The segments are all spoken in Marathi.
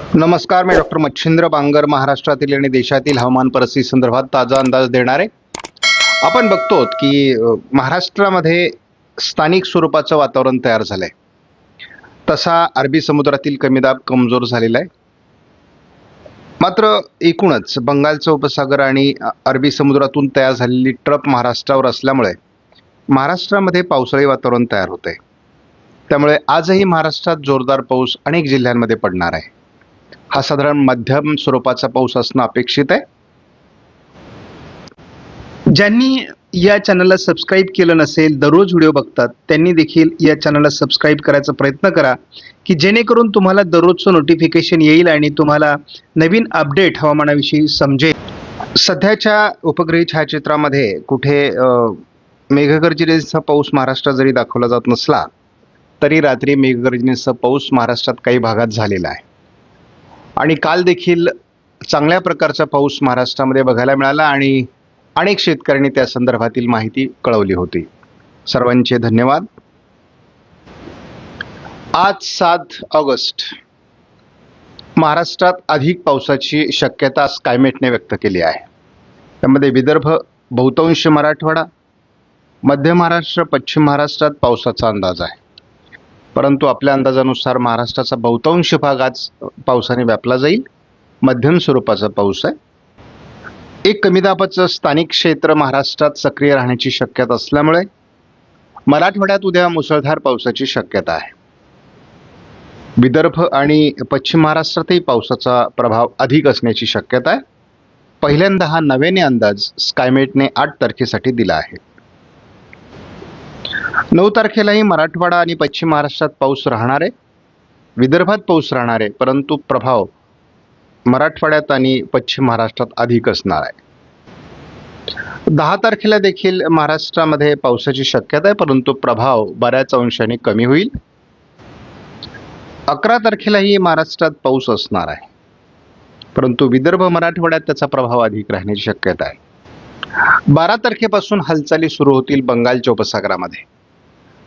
नमस्कार मी डॉक्टर मच्छिंद्र बांगर महाराष्ट्रातील आणि देशातील हवामान परिस्थिती संदर्भात ताजा अंदाज देणार. आहे आपण बघतो की महाराष्ट्रामध्ये स्थानिक स्वरूपाचं वातावरण तयार झालंय. तसा अरबी समुद्रातील कमी दाब कमजोर झालेला आहे. मात्र एकूणच बंगालचा उपसागर आणि अरबी समुद्रातून तयार झालेली ट्रप महाराष्ट्रावर असल्यामुळे महाराष्ट्रामध्ये पावसाळी वातावरण तयार होत आहे त्यामुळे आजही महाराष्ट्रात जोरदार पाऊस अनेक जिल्ह्यांमध्ये पडणार आहे. हा साधारण मध्यम स्वरूपाचा पाऊस असणं अपेक्षित आहे. ज्यांनी या चॅनलला सबस्क्राईब केलं नसेल दररोज व्हिडिओ बघतात त्यांनी देखील या चॅनलला सबस्क्राईब करायचा प्रयत्न करा की जेणेकरून तुम्हाला दररोजचं नोटिफिकेशन येईल आणि तुम्हाला नवीन अपडेट हवामानाविषयी समजेल. सध्याच्या उपग्रही छायाचित्रामध्ये कुठे मेघगर्जनेचा पाऊस महाराष्ट्रात जरी दाखवला जात नसला तरी रात्री मेघगर्जनेचा पाऊस महाराष्ट्रात काही भागात झालेला आहे. आणि काल देखील चांगल्या प्रकारचा पाऊस महाराष्ट्रामध्ये बघायला मिळाला आणि अनेक शेतकऱ्यांनी त्या संदर्भातील माहिती कळवली होती. सर्वांचे धन्यवाद. आज सात ऑगस्ट. महाराष्ट्रात अधिक पावसाची शक्यता स्कायमेटने व्यक्त केली आहे. त्यामध्ये विदर्भ बहुतांश मराठवाडा मध्य महाराष्ट्र पश्चिम महाराष्ट्रात पावसाचा अंदाज आहे. परंतु आपल्या अंदाजानुसार महाराष्ट्राचा बहुतांश भाग आज पावसाने व्यापला जाईल. मध्यम स्वरूपाचा पाऊस आहे. एक कमी दाबाचं स्थानिक क्षेत्र महाराष्ट्रात सक्रिय राहण्याची शक्यता असल्यामुळे मराठवाड्यात उद्या मुसळधार पावसाची शक्यता आहे. विदर्भ आणि पश्चिम महाराष्ट्रातही पावसाचा प्रभाव अधिक असण्याची शक्यता आहे. पहिल्यांदा हा नव्याने अंदाज स्कायमेटने आठ तारखेसाठी दिला आहे. नऊ तारखेलाही मराठवाडा आणि पश्चिम महाराष्ट्रात पाऊस राहणार आहे. विदर्भात पाऊस राहणार आहे परंतु प्रभाव मराठवाड्यात आणि पश्चिम महाराष्ट्रात अधिक असणार आहे. दहा तारखेला देखील महाराष्ट्रामध्ये पावसाची शक्यता आहे परंतु प्रभाव बऱ्याच अंशाने कमी होईल. अकरा तारखेलाही महाराष्ट्रात पाऊस असणार आहे परंतु विदर्भ मराठवाड्यात त्याचा प्रभाव अधिक राहण्याची शक्यता आहे. बारा तारखेपासून हालचाली सुरू होतील बंगालच्या उपसागरामध्ये.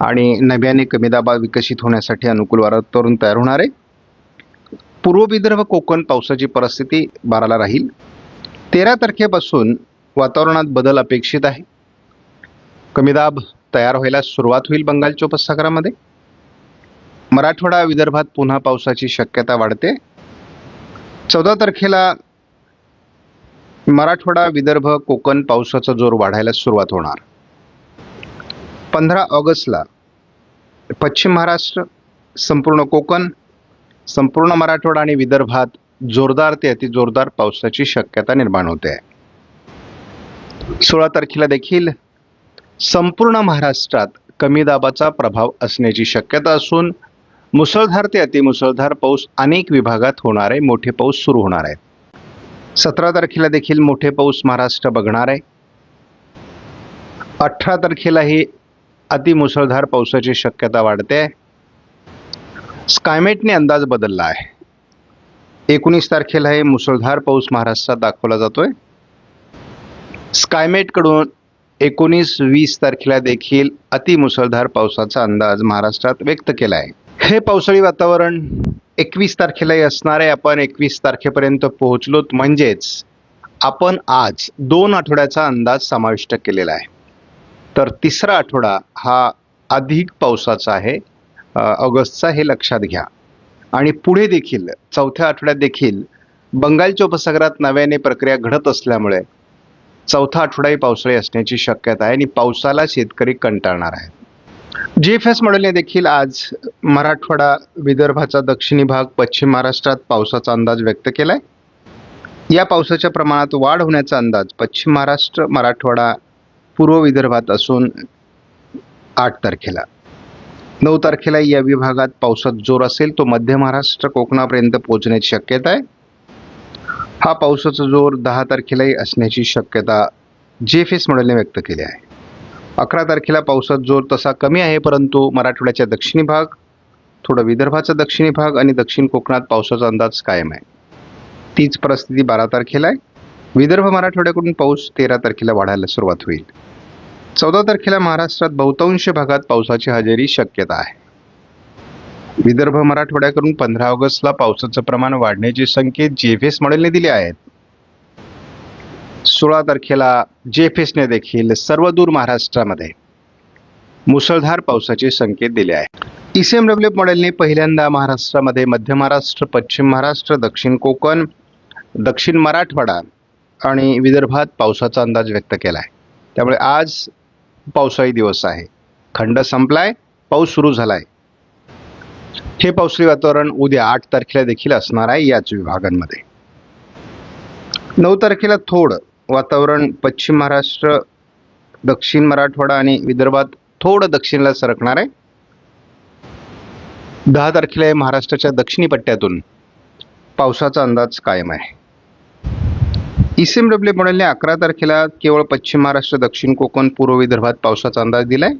आणि नव्याने कमी दाबात विकसित होण्यासाठी अनुकूल वातावरण तयार होणार आहे. पूर्व विदर्भ कोकण पावसाची परिस्थिती बाराला राहील. तेरा तारखेपासून वातावरणात बदल अपेक्षित आहे. कमी दाब तयार व्हायला सुरुवात होईल बंगालच्या उपसागरामध्ये मराठवाडा विदर्भात पुन्हा पावसाची शक्यता वाढते. चौदा तारखेला मराठवाडा विदर्भ कोकण पावसाचा जोर वाढायला सुरुवात होणार. पंधरा ऑगस्टला पश्चिम महाराष्ट्र संपूर्ण कोकण संपूर्ण मराठवाडा आणि विदर्भात जोरदार ते अतिजोरदार पावसाची शक्यता निर्माण होते. सोळा तारखेला देखील संपूर्ण महाराष्ट्रात कमी दाबाचा प्रभाव असण्याची शक्यता असून मुसळधार ते अतिमुसळधार पाऊस अनेक विभागात होणार आहे मोठे पाऊस सुरू होणार आहे सतरा तारखेला देखील मोठे पाऊस महाराष्ट्र बघणार आहे. अठरा तारखेलाही अतिमुसळधार पावसाची शक्यता वाढते. स्कायमेटने अंदाज बदलला आहे. एकोणीस तारखेला हे मुसळधार पाऊस महाराष्ट्रात दाखवला जातोय. स्कायमेटकडून एकोणीस वीस तारखेला देखील अतिमुसळधार पावसाचा अंदाज महाराष्ट्रात व्यक्त केला आहे. हे पावसाळी वातावरण एकवीस तारखेलाही असणार आहे. आपण एकवीस तारखेपर्यंत पोहोचलोत. म्हणजेच आपण आज दोन आठवड्याचा अंदाज समाविष्ट केलेला आहे. तर तिसरा आठवडा हा अधिक पावसाचा आहे. ऑगस्टचा हे लक्षात घ्या. आणि पुढे देखील चौथ्या आठवड्यात देखील बंगालच्या उपसागरात नव्याने प्रक्रिया घडत असल्यामुळे चौथा आठवडाही पावसाळी असण्याची शक्यता आहे आणि पावसाला शेतकरी कंटाळणार आहे जी एफ एस मॉडेलने देखील आज मराठवाडा विदर्भाचा दक्षिणी भाग पश्चिम महाराष्ट्रात पावसाचा अंदाज व्यक्त केला आहे या पावसाच्या प्रमाणात वाढ होण्याचा अंदाज पश्चिम महाराष्ट्र मराठवाडा पूर्व विदर्भात असून आठ तारखेला. नऊ तारखेला या विभागात पावसात जोर असेल तो मध्य महाराष्ट्र कोकणापर्यंत पोहोचण्याची शक्यता आहे. हा पावसाचा जोर दहा तारखेलाही असण्याची शक्यता जे एफ एस मॉडेलने व्यक्त केली आहे. अकरा तारखेला पावसाचा जोर तसा कमी आहे परंतु मराठवाड्याच्या दक्षिणी भाग थोडं विदर्भाचा दक्षिणी भाग आणि दक्षिण कोकणात पावसाचा अंदाज कायम आहे. तीच परिस्थिती बारा तारखेला आहे. विदर्भ मराठवाड्याकडून पाऊस तेरा तारखेला वाढायला सुरुवात होईल. चौदा तारखेला महाराष्ट्रात बहुतांश भागात पावसाची हजेरी शक्यता आहे. विदर्भ मराठवाड्याकडून पंधरा ऑगस्टला पावसाचं प्रमाण वाढण्याचे संकेत जेफेस मॉडेलने दिले आहेत. सोळा तारखेला जेफेसने देखील सर्वदूर महाराष्ट्रामध्ये मुसळधार पावसाचे संकेत दिले आहेत. ईसीएमडब्ल्यू मॉडेलने पहिल्यांदा महाराष्ट्रामध्ये मध्य महाराष्ट्र पश्चिम महाराष्ट्र दक्षिण कोकण दक्षिण मराठवाडा आणि विदर्भात पावसाचा अंदाज व्यक्त केला आहे त्यामुळे आज पावसाळी दिवस आहे. खंड संपलाय पाऊस सुरू झालाय. हे पावसाळी वातावरण उद्या आठ तारखेला देखील असणार आहे याच विभागांमध्ये. नऊ तारखेला थोड वातावरण पश्चिम महाराष्ट्र दक्षिण मराठवाडा आणि विदर्भात थोडं दक्षिणला सरकणार आहे. दहा तारखेला महाराष्ट्राच्या दक्षिणी पट्ट्यातून पावसाचा अंदाज कायम आहे. ईसीएमडब्ल्यू मॉडेलने अकरा तारखेला केवळ पश्चिम महाराष्ट्र दक्षिण कोकण पूर्व विदर्भात पावसाचा अंदाज दिलाय.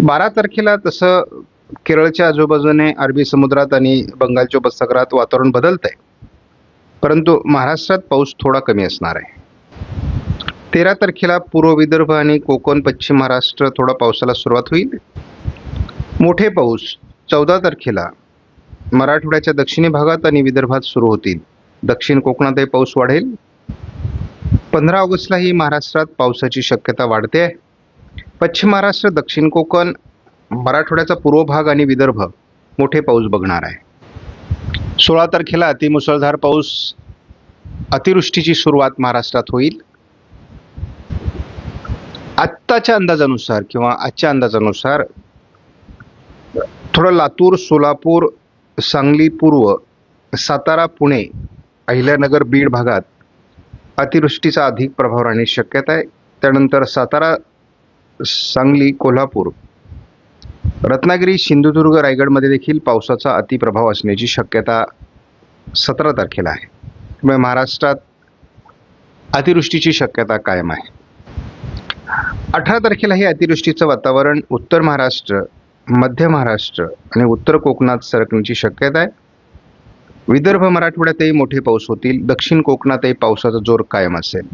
बारा तारखेला तसं केरळच्या आजूबाजूने अरबी समुद्रात आणि बंगालच्या उपसागरात वातावरण बदलत आहे परंतु महाराष्ट्रात पाऊस थोडा कमी असणार आहे. तेरा तारखेला पूर्व विदर्भ आणि कोकण पश्चिम महाराष्ट्र थोडा पावसाला सुरुवात होईल. मोठे पाऊस चौदा तारखेला मराठवाड्याच्या दक्षिणी भागात आणि विदर्भात सुरू होतील. दक्षिण कोकणातही पाऊस वाढेल. पंधरा ऑगस्टलाही महाराष्ट्रात पावसाची शक्यता वाढते. आहे पश्चिम महाराष्ट्र दक्षिण कोकण मराठवाड्याचा पूर्व भाग आणि विदर्भ मोठे पाऊस बघणार आहे. सोळा तारखेला अतिमुसळधार पाऊस अतिवृष्टीची सुरुवात महाराष्ट्रात होईल. आत्ताच्या अंदाजानुसार किंवा आजच्या अंदाजानुसार थोडं लातूर सोलापूर सांगली पूर्व सातारा पुणे अहिल्यानगर बीड भागात अतिवृष्टीचा अधिक प्रभाव राहण्याची शक्यता आहे. त्यानंतर सातारा सांगली कोल्हापूर रत्नागिरी सिंधुदुर्ग रायगडमध्ये देखील पावसाचा अतिप्रभाव असण्याची शक्यता सतरा तारखेला आहे. त्यामुळे महाराष्ट्रात अतिवृष्टीची शक्यता कायम आहे. अठरा तारखेला हे अतिवृष्टीचं वातावरण उत्तर महाराष्ट्र मध्य महाराष्ट्र आणि उत्तर कोकणात सरकण्याची शक्यता आहे. विदर्भ मराठवाड्यातही मोठे पाऊस होतील. दक्षिण कोकणातही पावसाचा जोर कायम असेल.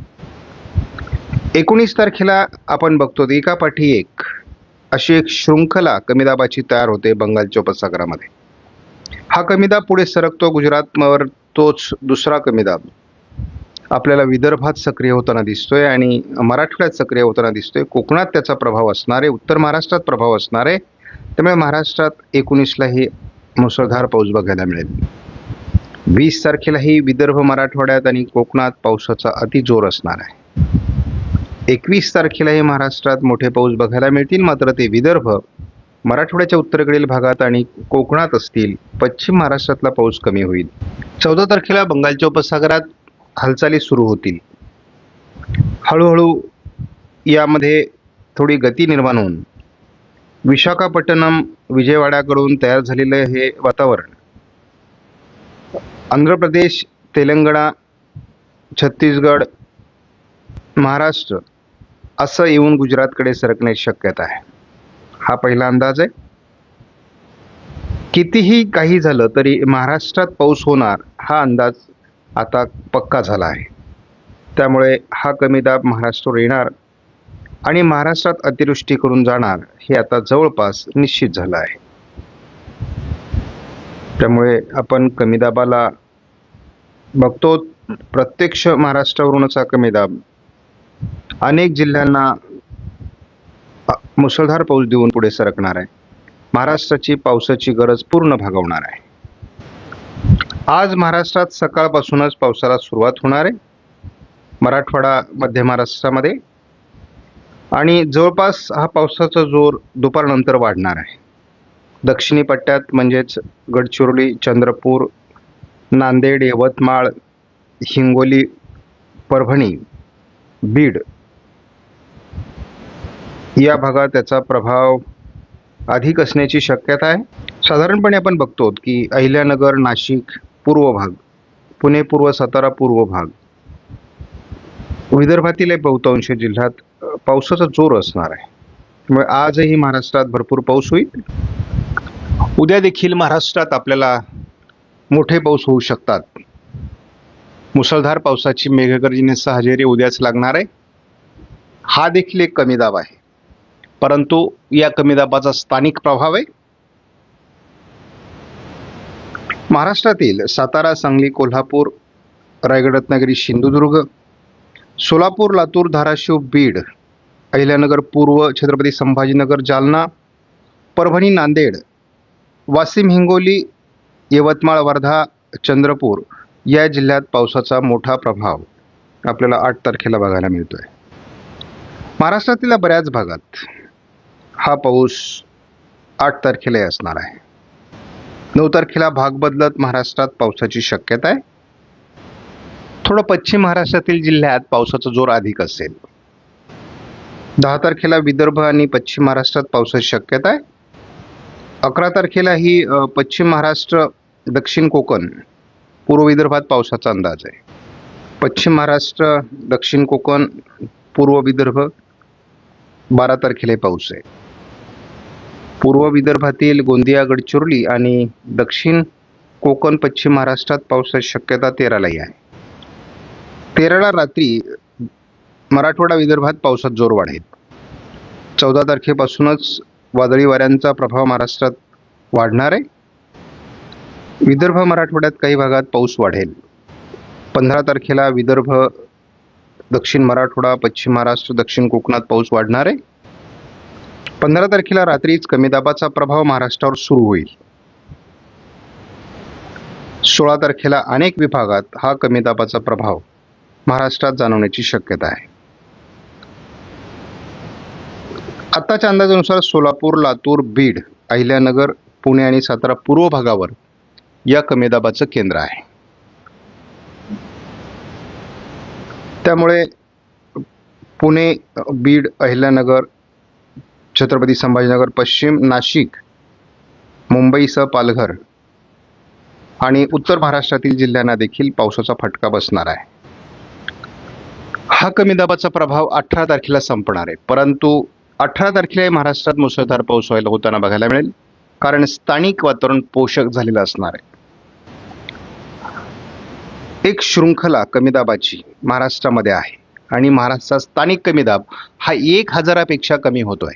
एकोणीस तारखेला आपण बघतो एकापाठी एक अशी एक शृंखला कमी दाबाची तयार होते बंगालच्या उपसागरामध्ये. हा कमी दाब पुढे सरकतो गुजरातवर तोच दुसरा कमी दाब आपल्याला विदर्भात सक्रिय होताना दिसतोय आणि मराठवाड्यात सक्रिय होताना दिसतोय. कोकणात त्याचा प्रभाव असणार आहे उत्तर महाराष्ट्रात प्रभाव असणार आहे त्यामुळे महाराष्ट्रात एकोणीसलाही मुसळधार पाऊस बघायला मिळेल. वीस तारखेलाही विदर्भ मराठवाड्यात आणि कोकणात पावसाचा अतिजोर असणार आहे. एकवीस तारखेलाही महाराष्ट्रात मोठे पाऊस बघायला मिळतील मात्र ते विदर्भ मराठवाड्याच्या उत्तरेकडील भागात आणि कोकणात असतील पश्चिम महाराष्ट्रातला पाऊस कमी होईल. चौदा तारखेला बंगालच्या उपसागरात हालचाली सुरू होतील. हळूहळू यामध्ये थोडी गती निर्माण होऊन विशाखापट्टणम विजयवाड्याकडून तयार झालेलं हे वातावरण आंध्र प्रदेश तेलंगणा छत्तीसगड महाराष्ट्र असं येऊन गुजरातकडे सरकण्याची शक्यता आहे. हा पहिला अंदाज आहे. कितीही काही झालं तरी महाराष्ट्रात पाऊस होणार हा अंदाज आता पक्का झाला आहे. त्यामुळे हा कमी दाब महाराष्ट्रावर येणार आणि महाराष्ट्रात अतिवृष्टी करून जाणार हे आता जवळपास निश्चित झालं आहे. त्यामुळे आपण कमी दाबाला बघतो. प्रत्यक्ष महाराष्ट्रावरूनच हा कमी दाब. अनेक जिल्ह्यांना मुसळधार पाऊस देऊन पुढे सरकणार आहे. महाराष्ट्राची पावसाची गरज पूर्ण भागवणार आहे. आज महाराष्ट्रात सकाळपासूनच पावसाला सुरुवात होणार आहे. मराठवाडा मध्य महाराष्ट्रामध्ये. आणि जवळपास हा पावसाचा जोर दुपारनंतर वाढणार आहे. दक्षिणी पट्ट्यात म्हणजेच गडचिरोली चंद्रपूर नांदेड यवतमाळ हिंगोली परभणी बीड. या भागात त्याचा प्रभाव अधिक असण्याची शक्यता आहे. साधारणपणे आपण बघतो की अहिल्यानगर नाशिक पूर्व भाग पुणे पूर्व सातारा पूर्व भाग. विदर्भातील बहुतांश जिल्ह्यात पावसाचा जोर असणार आहे. त्यामुळे आजही महाराष्ट्रात भरपूर पाऊस होईल. उद्या देखील महाराष्ट्रात आपल्याला मोठे पाऊस होऊ शकतात. मुसळधार पावसाची मेघगर्जनेसह हजेरी उद्याच लागणार आहे. हा देखील एक कमी दाब आहे. परंतु या कमी दाबाचा स्थानिक प्रभाव आहे. महाराष्ट्रातील सातारा सांगली कोल्हापूर रायगड रत्नागिरी सिंधुदुर्ग सोलापूर लातूर धाराशिव बीड अहिल्यानगर पूर्व छत्रपती संभाजीनगर जालना परभणी नांदेड वाशिम हिंगोली यवतमाळ वर्धा चंद्रपूर या जिल्ह्यात पावसाचा मोठा प्रभाव आपल्याला आठ तारखेला बघायला मिळतोय. महाराष्ट्रातील बऱ्याच भागात हा पाऊस आठ तारखेलाही असणार आहे. नऊ तारखेला भाग बदलत महाराष्ट्रात पावसाची शक्यता आहे. थोडं पश्चिम महाराष्ट्रातील जिल्ह्यात पावसाचा जोर अधिक असेल. दहा तारखेला विदर्भ आणि पश्चिम महाराष्ट्रात पावसाची शक्यता आहे. अकरा तारखेला ही पश्चिम महाराष्ट्र दक्षिण कोकण पूर्व विदर्भात पावसाचा अंदाज आहे. पश्चिम महाराष्ट्र दक्षिण कोकण पूर्व विदर्भ बारा तारखेला पाऊस आहे. पूर्व विदर्भातील गोंदिया गडचिरोली आणि दक्षिण कोकण पश्चिम महाराष्ट्रात पावसाची शक्यता तेरालाही आहे. तेराला रात्री मराठवाडा विदर्भात पावसात जोर वाढेल चौदा तारखेपासूनच वादळी वाऱ्यांचा प्रभाव महाराष्ट्रात वाढणार आहे. विदर्भ मराठवाड्यात काही भागात पाऊस वाढेल. पंधरा तारखेला विदर्भ दक्षिण मराठवाडा पश्चिम महाराष्ट्र दक्षिण कोकणात पाऊस वाढणार आहे. पंधरा तारखेला रात्रीच कमी दाबाचा प्रभाव महाराष्ट्रावर सुरू होईल. सोळा तारखेला अनेक विभागात हा कमी दाबाचा प्रभाव महाराष्ट्रात जाणवण्याची शक्यता आहे. आत्ताच्या अंदाजानुसार सोलापूर लातूर बीड अहिल्यानगर पुणे आणि सातारा पूर्व भागावर या कमी दाबाचं केंद्र आहे. त्यामुळे पुणे बीड अहिल्यानगर छत्रपती संभाजीनगर पश्चिम नाशिक मुंबईसह पालघर आणि उत्तर महाराष्ट्रातील जिल्ह्यांना देखील पावसाचा फटका बसणार आहे. हा कमी दाबाचा प्रभाव अठरा तारखेला संपणार आहे. परंतु अठरा तारखेला महाराष्ट्रात मुसळधार पाऊस व्हायला होताना बघायला मिळेल. कारण स्थानिक वातावरण पोषक झालेलं असणार आहे. एक शृंखला कमी दाबाची महाराष्ट्रामध्ये आहे. आणि महाराष्ट्रात स्थानिक कमी दाब हा एक हजारापेक्षा कमी होतोय.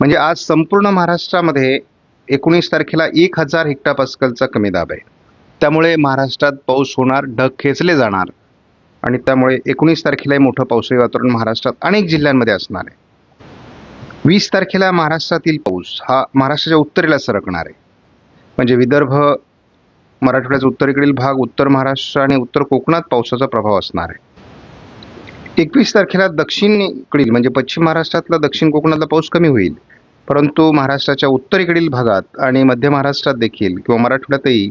म्हणजे आज संपूर्ण महाराष्ट्रामध्ये एकोणीस तारखेला एक हजार हेक्टापास्कलचा कमी दाब आहे. त्यामुळे महाराष्ट्रात पाऊस होणार ढग खेचले जाणार. आणि त्यामुळे एकोणीस तारखेलाही मोठं पावसाळी वातावरण महाराष्ट्रात अनेक जिल्ह्यांमध्ये असणार आहे. वीस तारखेला महाराष्ट्रातील पाऊस हा महाराष्ट्राच्या उत्तरेला सरकणार आहे. म्हणजे विदर्भ मराठवाड्याचा उत्तरेकडील भाग उत्तर महाराष्ट्र आणि उत्तर कोकणात पावसाचा प्रभाव असणार आहे. एकवीस तारखेला दक्षिणेकडील म्हणजे पश्चिम महाराष्ट्रातला दक्षिण कोकणातला पाऊस कमी होईल. परंतु महाराष्ट्राच्या उत्तरेकडील भागात आणि मध्य महाराष्ट्रात देखील किंवा मराठवाड्यातही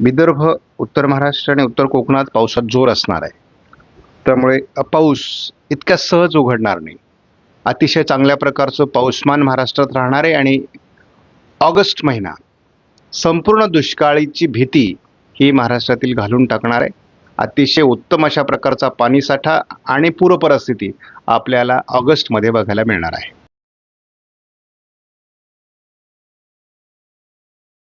विदर्भ उत्तर महाराष्ट्र आणि उत्तर कोकणात पावसात जोर असणार आहे. त्यामुळे पाऊस इतक्या सहज उघडणार नाही. अतिशय चांगल्या प्रकारचं पाऊसमान महाराष्ट्रात राहणार आहे आणि ऑगस्ट महिना संपूर्ण दुष्काळीची भीती ही महाराष्ट्रातील घालून टाकणार आहे. अतिशय उत्तम अशा प्रकारचा पाणीसाठा आणि पूरपरिस्थिती आपल्याला ऑगस्टमध्ये बघायला मिळणार आहे.